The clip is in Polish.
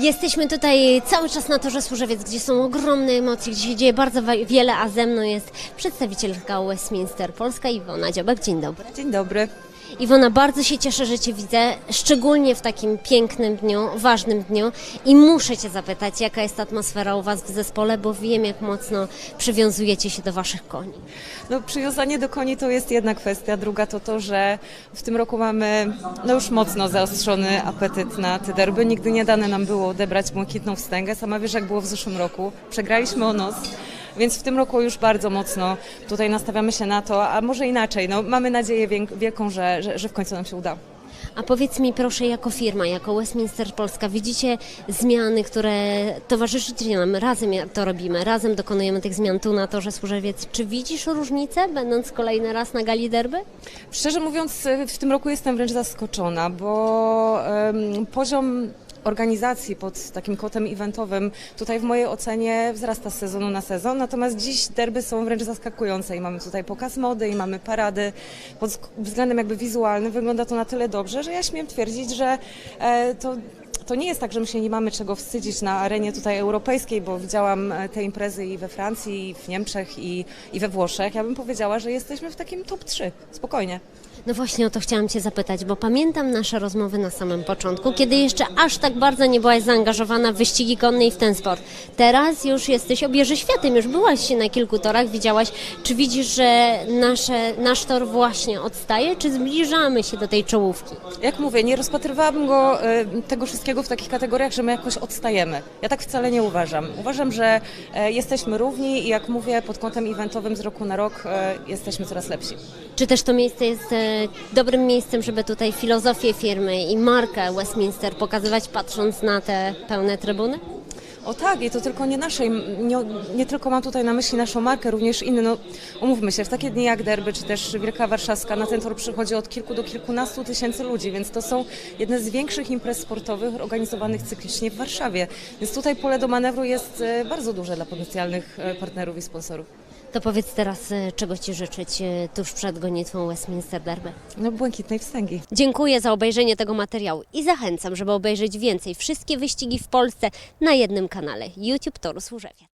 Jesteśmy tutaj cały czas na torze Służewiec, gdzie są ogromne emocje, gdzie się dzieje bardzo wiele, a ze mną jest przedstawicielka Westminster Polska Iwona Dziobek. Dzień dobry. Dzień dobry. Iwona, bardzo się cieszę, że Cię widzę, szczególnie w takim pięknym dniu, ważnym dniu i muszę Cię zapytać, jaka jest atmosfera u Was w zespole, bo wiem, jak mocno przywiązujecie się do Waszych koni. No, przywiązanie do koni to jest jedna kwestia. Druga to to, że w tym roku mamy no już mocno zaostrzony apetyt na te derby. Nigdy nie dane nam było odebrać błękitną wstęgę. Sama wiesz, jak było w zeszłym roku. Przegraliśmy o nos. Więc w tym roku już bardzo mocno tutaj nastawiamy się na to, a może inaczej. No, mamy nadzieję wielką, że, że, że w końcu nam się uda. A powiedz mi proszę, jako firma, jako Westminster Polska, widzicie zmiany, które towarzyszycie nam, razem to robimy, razem dokonujemy tych zmian tu na torze Służewiec. Czy widzisz różnicę, będąc kolejny raz na gali derby? Szczerze mówiąc, w tym roku jestem wręcz zaskoczona, bo em, poziom organizacji pod takim kotem eventowym tutaj w mojej ocenie wzrasta z sezonu na sezon, natomiast dziś derby są wręcz zaskakujące i mamy tutaj pokaz mody i mamy parady. Pod względem jakby wizualnym wygląda to na tyle dobrze, że ja śmiem twierdzić, że e, to to nie jest tak, że my się nie mamy czego wstydzić na arenie tutaj europejskiej, bo widziałam e, te imprezy i we Francji, i w Niemczech, i, i we Włoszech. Ja bym powiedziała, że jesteśmy w takim top 3. Spokojnie. No właśnie o to chciałam Cię zapytać, bo pamiętam nasze rozmowy na samym początku, kiedy jeszcze aż tak bardzo nie byłaś zaangażowana w wyścigi konne i w ten sport. Teraz już jesteś obieży światem, już byłaś na kilku torach, widziałaś. Czy widzisz, że nasze, nasz tor właśnie odstaje, czy zbliżamy się do tej czołówki? Jak mówię, nie rozpatrywałabym go, e, tego wszystkiego w takich kategoriach, że my jakoś odstajemy. Ja tak wcale nie uważam. Uważam, że e, jesteśmy równi i jak mówię, pod kątem eventowym z roku na rok e, jesteśmy coraz lepsi. Czy też to miejsce jest dobrym miejscem, żeby tutaj filozofię firmy i markę Westminster pokazywać, patrząc na te pełne trybuny? O tak, i to tylko nie naszej, nie, nie tylko mam tutaj na myśli naszą markę, również inne. No, umówmy się, w takie dni jak derby, czy też Wielka Warszawska, na ten tor przychodzi od kilku do kilkunastu tysięcy ludzi, więc to są jedne z większych imprez sportowych organizowanych cyklicznie w Warszawie. Więc tutaj pole do manewru jest e, bardzo duże dla potencjalnych e, partnerów i sponsorów. To powiedz teraz, e, czego Ci życzyć e, tuż przed gonitwą Westminster Derby. No, błękitnej wstęgi. Dziękuję za obejrzenie tego materiału i zachęcam, żeby obejrzeć więcej wszystkie wyścigi w Polsce na jednym kanale YouTube Toru Służewiec.